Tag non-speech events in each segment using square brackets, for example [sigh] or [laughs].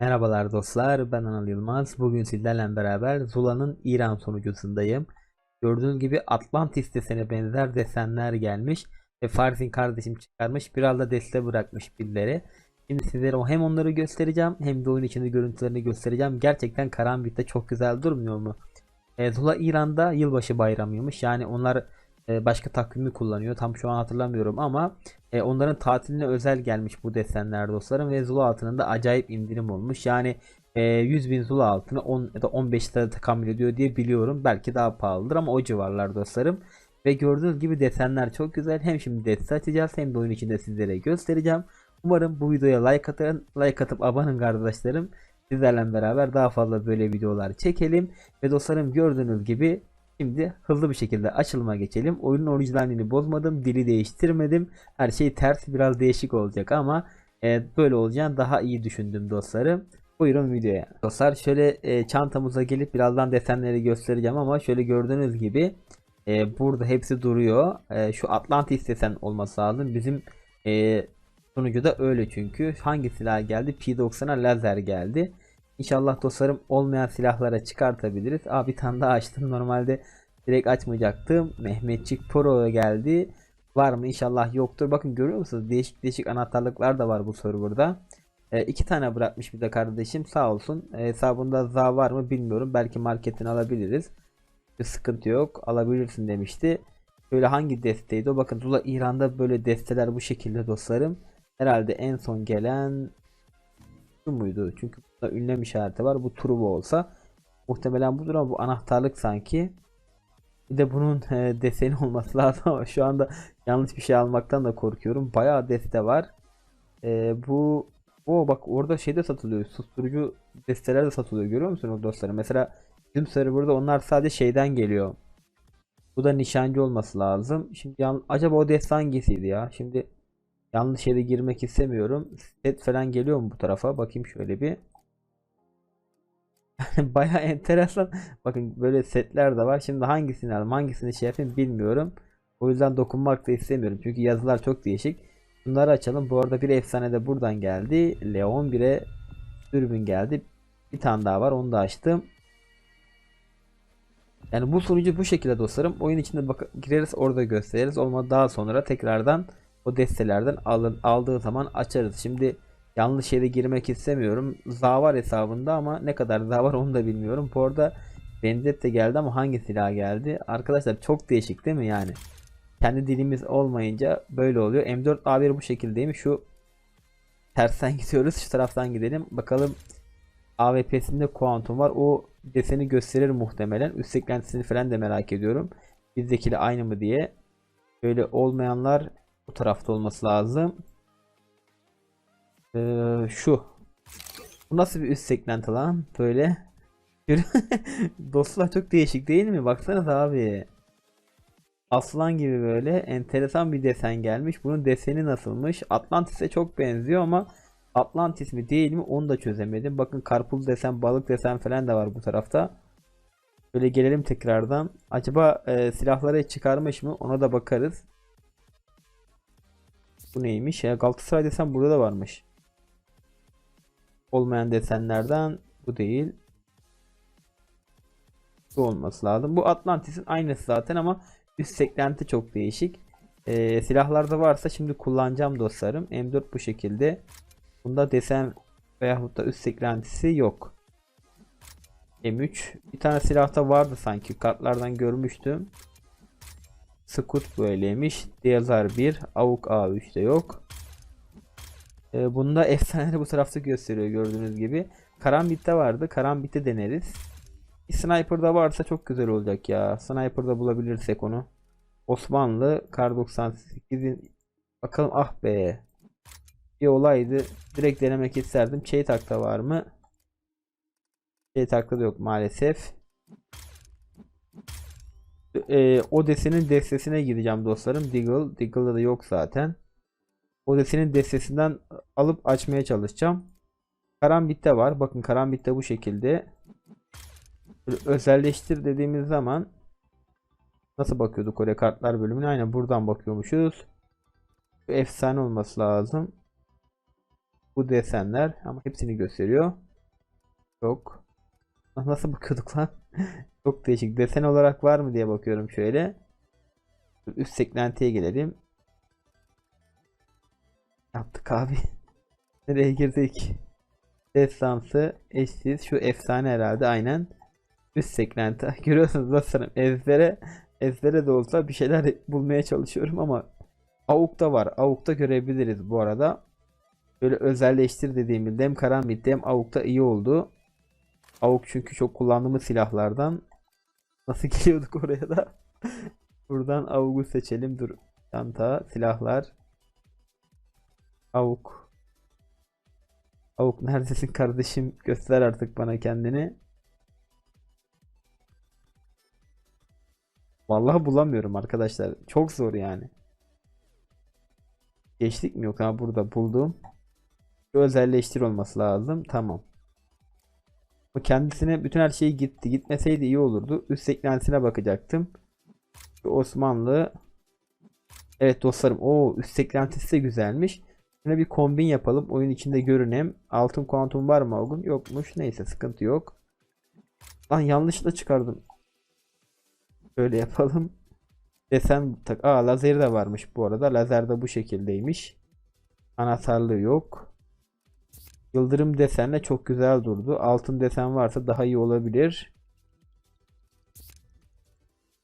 Merhabalar dostlar, ben Anıl Yılmaz. Bugün sizlerle beraber Zula'nın İran sonucusundayım. Gördüğünüz gibi Atlantis desene benzer desenler gelmiş ve Farzin kardeşim çıkarmış. Biraz da deste bırakmış birileri. Şimdi sizlere hem onları göstereceğim hem de oyun içinde görüntülerini göstereceğim. Gerçekten Karambit'te çok güzel durmuyor mu? E, Zula İran'da yılbaşı bayramıymış. Yani onlar e, başka takvimi kullanıyor. Tam şu an hatırlamıyorum ama e, onların tatiline özel gelmiş bu desenler dostlarım ve Zula altının da acayip indirim olmuş. Yani e, 100 bin Zula altını 10 ya da 15 lirada tekamül ediyor diye biliyorum. Belki daha pahalıdır ama o civarlar dostlarım. Ve gördüğünüz gibi desenler çok güzel. Hem şimdi deste açacağız hem de oyun içinde sizlere göstereceğim. Umarım bu videoya like atın. Like atıp olun kardeşlerim. Sizlerle beraber daha fazla böyle videolar çekelim. Ve dostlarım gördüğünüz gibi Şimdi hızlı bir şekilde açılıma geçelim. Oyunun orijinalliğini bozmadım. Dili değiştirmedim. Her şey ters biraz değişik olacak ama e, böyle olacağını daha iyi düşündüm dostlarım. Buyurun videoya. Dostlar şöyle e, çantamıza gelip birazdan desenleri göstereceğim ama şöyle gördüğünüz gibi e, burada hepsi duruyor. E, şu Atlantis desen olması lazım. Bizim e, sunucuda öyle çünkü. Hangi silah geldi? P90'a lazer geldi. İnşallah dostlarım olmayan silahlara çıkartabiliriz. Aa bir tane daha açtım. Normalde direkt açmayacaktım. Mehmetçik Pro geldi. Var mı? İnşallah yoktur. Bakın görüyor musunuz? Değişik değişik anahtarlıklar da var bu serverda. E, iki tane bırakmış bir de kardeşim. Sağ olsun. E, hesabında za var mı bilmiyorum. Belki marketten alabiliriz. Bir sıkıntı yok. Alabilirsin demişti. Böyle hangi desteydi o? Bakın Zula İran'da böyle desteler bu şekilde dostlarım. Herhalde en son gelen şu muydu? Çünkü ünlem işareti var. Bu turbo olsa muhtemelen budur ama bu anahtarlık sanki. Bir de bunun [laughs] e, deseni olması lazım ama şu anda yanlış bir şey almaktan da korkuyorum. Bayağı deste var. E, bu o bak orada şeyde satılıyor. Susturucu desteler de satılıyor. Görüyor musunuz dostlarım? Mesela bizim serverda onlar sadece şeyden geliyor. Bu da nişancı olması lazım. Şimdi yan, acaba o deste hangisiydi ya? Şimdi yanlış yere girmek istemiyorum. Set falan geliyor mu bu tarafa? Bakayım şöyle bir. Yani [laughs] bayağı enteresan. Bakın böyle setler de var. Şimdi hangisini alayım, hangisini şey yapayım bilmiyorum. O yüzden dokunmak da istemiyorum. Çünkü yazılar çok değişik. Bunları açalım. Bu arada bir efsane de buradan geldi. Leon 1'e dürbün geldi. Bir tane daha var. Onu da açtım. Yani bu sonucu bu şekilde dostlarım. Oyun içinde bak gireriz orada gösteririz. Olmadı daha sonra tekrardan o destelerden alın, aldığı zaman açarız. Şimdi yanlış yere girmek istemiyorum. Za var hesabında ama ne kadar za var onu da bilmiyorum. Bu arada Vendetta geldi ama hangi silah geldi? Arkadaşlar çok değişik değil mi yani? Kendi dilimiz olmayınca böyle oluyor. M4A1 bu şekildeymiş. Şu tersten [laughs] gidiyoruz. Şu taraftan gidelim. Bakalım AWP'sinde kuantum var. O deseni gösterir muhtemelen. Üst seklentisini falan da merak ediyorum. Bizdekiyle aynı mı diye. Böyle olmayanlar bu tarafta olması lazım. Ee, şu. Bu nasıl bir üst segment lan? Böyle. [laughs] Dostlar çok değişik değil mi? Baksanıza abi. Aslan gibi böyle enteresan bir desen gelmiş. Bunun deseni nasılmış? Atlantis'e çok benziyor ama Atlantis mi değil mi onu da çözemedim. Bakın karpuz desen, balık desen falan da var bu tarafta. Böyle gelelim tekrardan. Acaba e, silahları çıkarmış mı? Ona da bakarız. Bu neymiş ya? Galatasaray desen burada da varmış. Olmayan desenlerden bu değil. Bu olması lazım. Bu Atlantis'in aynısı zaten ama üst seklenti çok değişik. Ee, silahlarda varsa şimdi kullanacağım dostlarım. M4 bu şekilde. Bunda desen veyahut da üst seklentisi yok. M3 bir tane silahta vardı sanki kartlardan görmüştüm. Scout böyleymiş. DLR 1, AUK A3'te yok. Ee, bunda [laughs] efsaneleri bu tarafta gösteriyor gördüğünüz gibi. Karambit'te vardı. Karambit'te deneriz. Sniper'da varsa çok güzel olacak ya. Sniper'da bulabilirsek onu. Osmanlı Kar 98'in bakalım ah be. Bir olaydı. Direkt denemek isterdim. Çeytak'ta var mı? Çeytak'ta da yok maalesef. Ee, Odesse'nin destesine gideceğim dostlarım. Deagle. Deagle'da da yok zaten. Odesse'nin destesinden alıp açmaya çalışacağım. Karambit'te var. Bakın Karambit'te bu şekilde. Özelleştir dediğimiz zaman nasıl bakıyorduk oraya kartlar bölümüne? Aynen buradan bakıyormuşuz. Bu efsane olması lazım. Bu desenler ama hepsini gösteriyor. Yok. Nasıl bakıyorduk lan? [laughs] Çok değişik. Desen olarak var mı diye bakıyorum şöyle. Üst seklentiye gelelim. Yaptık abi. [laughs] Nereye girdik? Destansı eşsiz. Şu efsane herhalde aynen. Üst seklenti. [laughs] Görüyorsunuz dostlarım ezbere ezbere de olsa bir şeyler bulmaya çalışıyorum ama Avuk'ta var. Avuk'ta görebiliriz bu arada. Böyle özelleştir dediğimizde hem Karambit'te hem Avuk'ta iyi oldu. Avuk çünkü çok kullandığımız silahlardan. Nasıl [laughs] geliyorduk oraya da? Buradan Avuk'u seçelim. Dur. Çanta, silahlar. Avuk. Avuk neredesin kardeşim? Göster artık bana kendini. Vallahi bulamıyorum arkadaşlar. Çok zor yani. Geçtik mi yok ha burada buldum. Özelleştir olması lazım. Tamam. O kendisine bütün her şey gitti. Gitmeseydi iyi olurdu. Üst seklentisine bakacaktım. Şu Osmanlı. Evet dostlarım. O üst seklentisi de güzelmiş. Şuna bir kombin yapalım. Oyun içinde görünem. Altın kuantum var mı Ogun? Yokmuş. Neyse sıkıntı yok. Lan yanlışla çıkardım. Şöyle yapalım. Desen tak. Aa lazeri de varmış bu arada. Lazer de bu şekildeymiş. Anahtarlığı yok. Yıldırım desenle çok güzel durdu. Altın desen varsa daha iyi olabilir.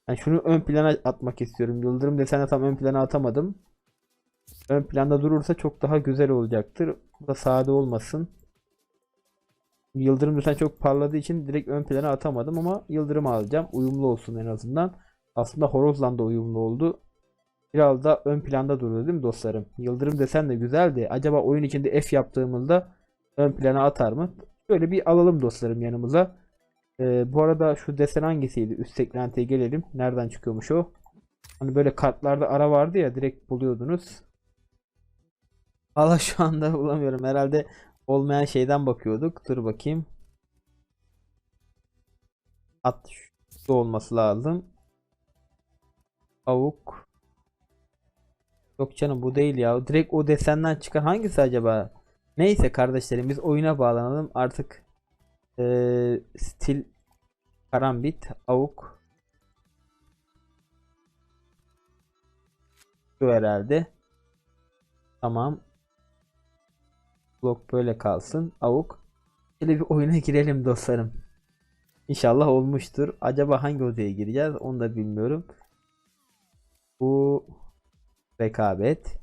Yani şunu ön plana atmak istiyorum. Yıldırım desenle tam ön plana atamadım. Ön planda durursa çok daha güzel olacaktır. Bu da sade olmasın. Yıldırım desen çok parladığı için direkt ön plana atamadım ama yıldırım alacağım. Uyumlu olsun en azından. Aslında Horoz'la da uyumlu oldu. Biraz da ön planda durdu değil mi dostlarım? Yıldırım desen de güzeldi. Acaba oyun içinde F yaptığımızda ön plana atar mı? Şöyle bir alalım dostlarım yanımıza. Ee, bu arada şu desen hangisiydi? Üst seklentiye gelelim. Nereden çıkıyormuş o? Hani böyle kartlarda ara vardı ya direkt buluyordunuz. Valla şu anda bulamıyorum. Herhalde olmayan şeyden bakıyorduk. Dur bakayım. At şu olması lazım. Avuk. Yok canım bu değil ya. Direkt o desenden çıkan hangisi acaba? Neyse kardeşlerim biz oyuna bağlanalım. Artık eee, stil karambit avuk şu herhalde. Tamam. Blok böyle kalsın. Avuk. Şöyle bir oyuna [laughs] girelim dostlarım. İnşallah olmuştur. Acaba hangi odaya gireceğiz onu da bilmiyorum. Bu rekabet.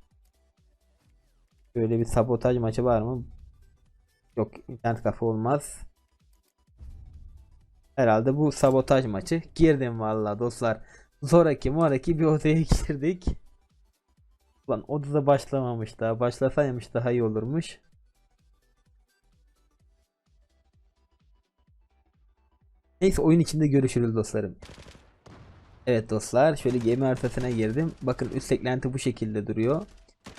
Böyle bir sabotaj maçı var mı? Yok internet kafe olmaz. Herhalde bu sabotaj maçı. Girdim vallahi dostlar. Zoraki moraki bir odaya [laughs] girdik. Lan odada başlamamış daha. Başlasaymış daha iyi olurmuş. Neyse oyun içinde görüşürüz dostlarım. Evet dostlar şöyle gemi haritasına girdim. Bakın üst seklenti bu şekilde duruyor.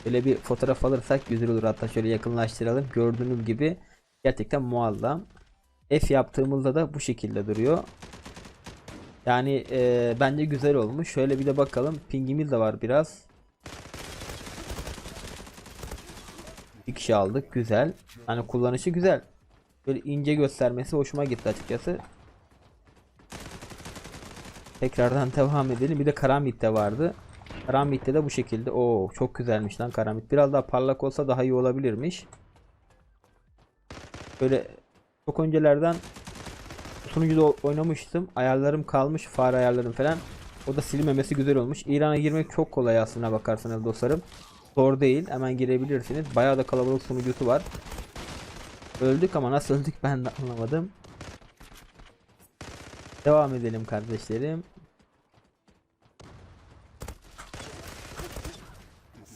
Böyle bir fotoğraf alırsak güzel olur. Hatta şöyle yakınlaştıralım. Gördüğünüz gibi gerçekten muazzam. F yaptığımızda da bu şekilde duruyor. Yani e, bence güzel olmuş. Şöyle bir de bakalım. Pingimiz de var biraz. Bir kişi aldık. Güzel. Hani kullanışı güzel. Böyle ince göstermesi hoşuma gitti açıkçası. Tekrardan devam edelim. Bir de Karamit'te vardı. Karamit'te de bu şekilde. Oo çok güzelmiş lan Karamit. Biraz daha parlak olsa daha iyi olabilirmiş. Böyle çok öncelerden sunucuda oynamıştım. Ayarlarım kalmış. Fare ayarlarım falan. O da silinmemesi güzel olmuş. İran'a girmek çok kolay aslına bakarsanız dostlarım. Zor değil. Hemen girebilirsiniz. Bayağı da kalabalık sunucusu var. Öldük ama nasıl öldük ben de anlamadım. Devam edelim kardeşlerim.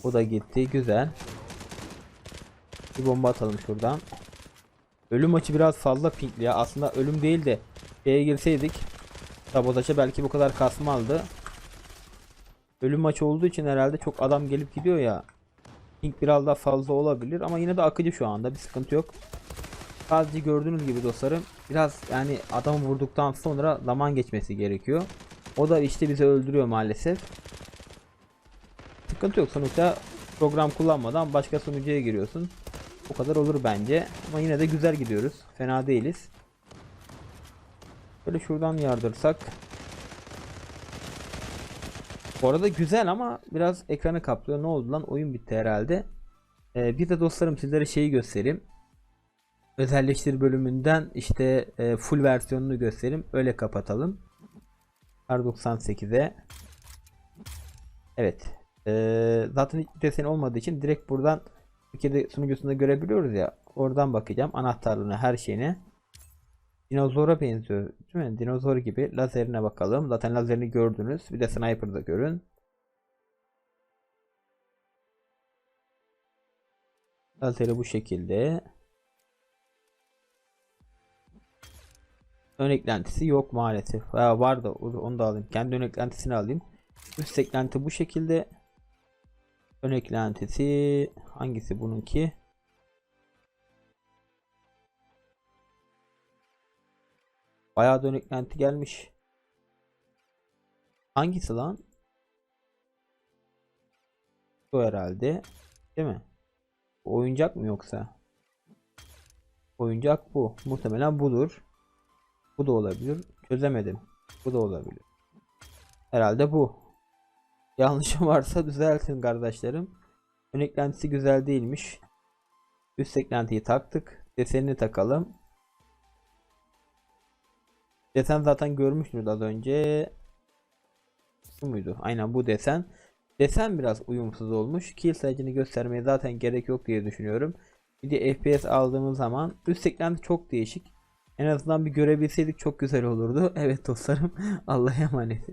O da gitti. Güzel. Bir bomba atalım şuradan. Ölüm maçı biraz fazla pinkli ya. Aslında ölüm değil de şeye girseydik sabotaja belki bu kadar kasmazdı. Ölüm maçı olduğu için herhalde çok adam gelip gidiyor ya. Pink biraz daha fazla olabilir ama yine de akıcı şu anda bir sıkıntı yok. Sadece gördüğünüz gibi dostlarım biraz yani adamı vurduktan sonra zaman geçmesi gerekiyor. O da işte bizi öldürüyor maalesef. Sıkıntı yok sonuçta program kullanmadan başka sunucuya giriyorsun. O kadar olur bence. Ama yine de güzel gidiyoruz. Fena değiliz. Böyle şuradan yardırsak. Bu arada güzel ama biraz ekranı kaplıyor. Ne oldu lan? Oyun bitti herhalde. Ee, bir de dostlarım sizlere şeyi göstereyim. Özelleştir bölümünden işte e, full versiyonunu göstereyim. Öyle kapatalım. R98'e. Evet. Ee, zaten hiç desen olmadığı için direkt buradan Türkiye'de sunucusunda görebiliyoruz ya. Oradan bakacağım. Anahtarlığına her şeyine. Dinozora benziyor. Değil mi? Dinozor gibi. Lazerine bakalım. Zaten lazerini gördünüz. Bir de sniper'da görün. Lazeri bu şekilde. Ön eklentisi yok maalesef. Ha, var da onu da alayım. Kendi ön eklentisini alayım. Üst eklenti bu şekilde. Ön eklentisi hangisi bununki? Bayağı da ön eklenti gelmiş. Hangisi lan? Bu herhalde. Değil mi? Oyuncak mı yoksa? Oyuncak bu. Muhtemelen budur. Bu da olabilir. Çözemedim. Bu da olabilir. Herhalde bu. Yanlışım varsa düzeltin kardeşlerim. Ön eklentisi güzel değilmiş. Üst eklentiyi taktık. Desenini takalım. Desen zaten görmüştünüz az önce. Bu muydu? Aynen bu desen. Desen biraz uyumsuz olmuş. Kill sayıcını göstermeye zaten gerek yok diye düşünüyorum. Bir de FPS aldığımız zaman üst eklenti çok değişik. En azından bir görebilseydik çok güzel olurdu. [laughs] Evet dostlarım Allah'a emanet.